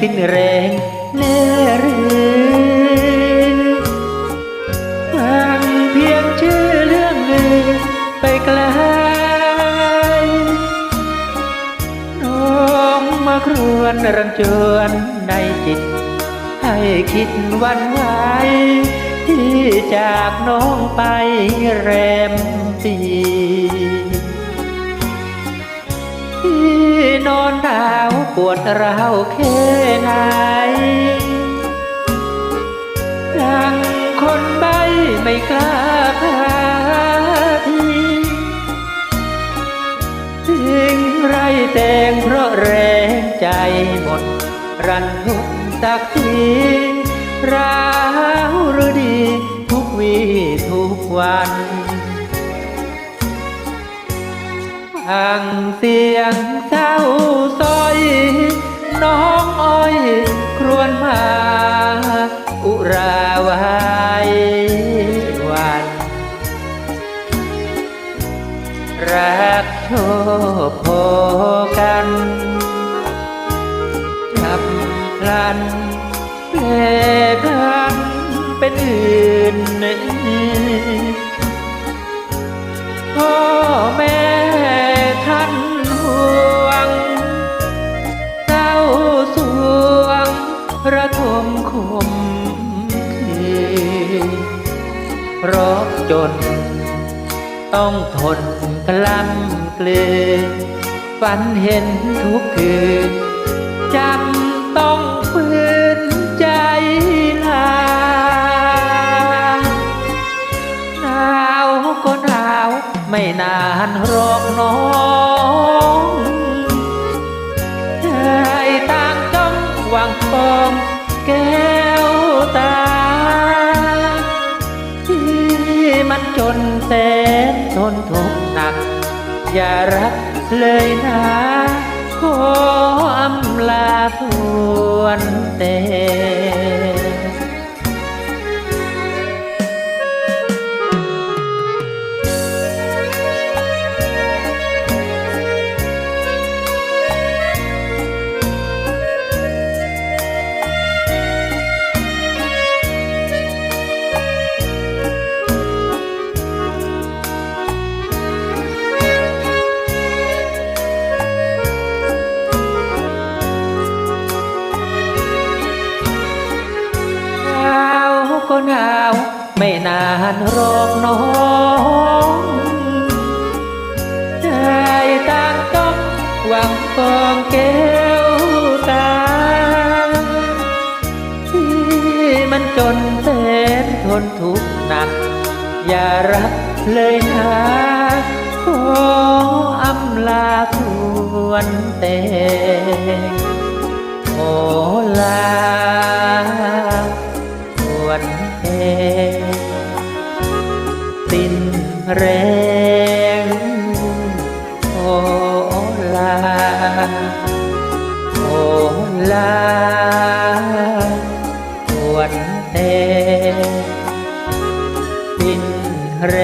สิ้นแรงเล่รือฟังเพียงชื่อเรื่องลือไปไกลน้องมาครวนรันจวนในจิต ให้คิดวันไหวที่จากน้องไปแรมปีที่นอนหนาว วดร้าวแค่ไหนดังคนใบไม่กล้าพาทีทิ้งไรแตงเพราะแรงใจหมด รันทุกสักทีร้าวหรือดี ทุกวีทุกวัน ฟังเสียงเศร้าซอย น้องอ้อยครวญมาอุราวายวันรักโชคพอกันจับพลันแปลกันเป็นอื่น จน ต้องทนกล้ำเกลือฝันเห็นทุกคืนจำต้องฝืนใจลาหนาวก็หนาวไม่นานรอกน้องใจต่างจ้องหวังปองแก้วตา หนัก อย่ารักเลยนะขออำลาส่วนเต ก็หนาว ไม่นานรอกน้องใจต่างต้องหวังฟองแก้วตา ที่มันจนแสนทนทุกข์หนัก อย่ารักเลยนะขออำลาส่วนเตโอลา โอลาโอลาวันเองสิ้นเร